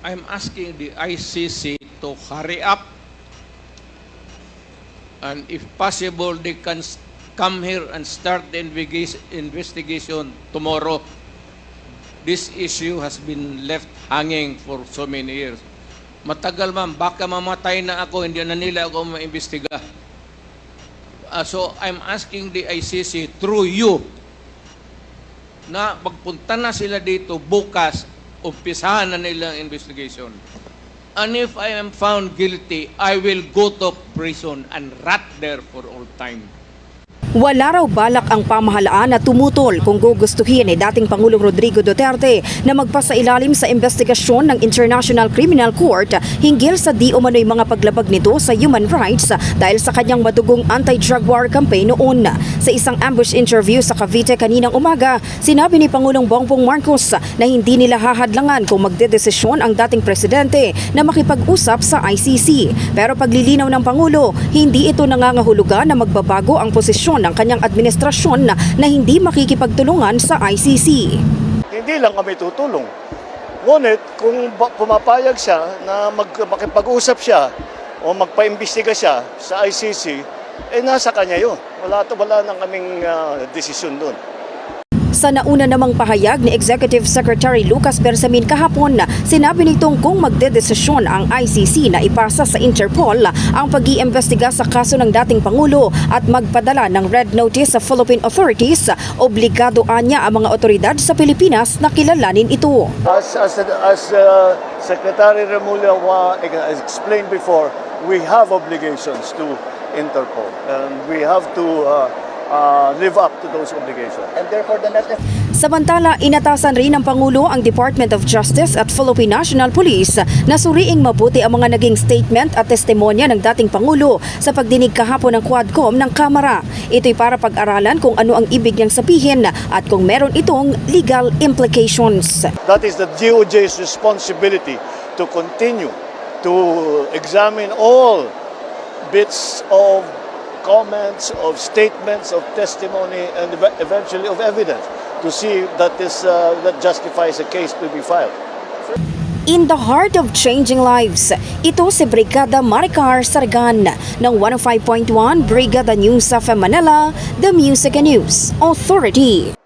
I'm asking the ICC to hurry up and if possible, they can come here and start the investigation- tomorrow. This issue has been left hanging for so many years. Matagal ma'am, baka mamatay na ako, hindi na nila ako maimbestiga. Ah, so I'm asking the ICC through you na magpunta na sila dito bukas, umpisahan na nila investigation. And if I am found guilty, I will go to prison and rot there for all time. Wala raw balak ang pamahalaan na tumutol kung gugustuhin ni dating Pangulong Rodrigo Duterte na magpasailalim sa investigasyon ng International Criminal Court hinggil sa di umano'y mga paglabag nito sa human rights dahil sa kanyang madugong anti-drug war campaign noon. Sa isang ambush interview sa Cavite kaninang umaga, sinabi ni Pangulong Bongbong Marcos na hindi nila hahadlangan kung magdedesisyon ang dating presidente na makipag-usap sa ICC. Pero paglilinaw ng Pangulo, hindi ito nangangahulugan na magbabago ang posisyon ng kanyang administrasyon na, hindi makikipagtulungan sa ICC. Hindi lang kami tutulong. Ngunit kung pumapayag siya na mag, makipag-usap siya o magpaimbestiga siya sa ICC, eh nasa kanya yun. Wala, to, wala nang kaming ah, desisyon doon. Sa nauna namang pahayag ni Executive Secretary Lucas Bersamin kahapon, sinabi nitong kung magdedesisyon ang ICC na ipasa sa Interpol ang pag-iimbestiga sa kaso ng dating Pangulo at magpadala ng red notice sa Philippine authorities, obligado anya ang mga otoridad sa Pilipinas na kilalanin ito. As, as, as uh, Secretary Remulla explained before, we have obligations to Interpol and we have to uh, uh, live up to those obligations. And therefore, the net Samantala, inatasan rin ng Pangulo ang Department of Justice at Philippine National Police na suriing mabuti ang mga naging statement at testimonya ng dating Pangulo sa pagdinig kahapon ng Quadcom ng Kamara. Ito'y para pag-aralan kung ano ang ibig niyang sabihin at kung meron itong legal implications. That is the DOJ's responsibility to continue to examine all bits of comments, of statements, of testimony, and ev- eventually of evidence to see that this uh, that justifies a case to be filed. In the heart of changing lives, ito si Brigada Maricar Sargan ng 105.1 Brigada News of Manila, The Music and News Authority.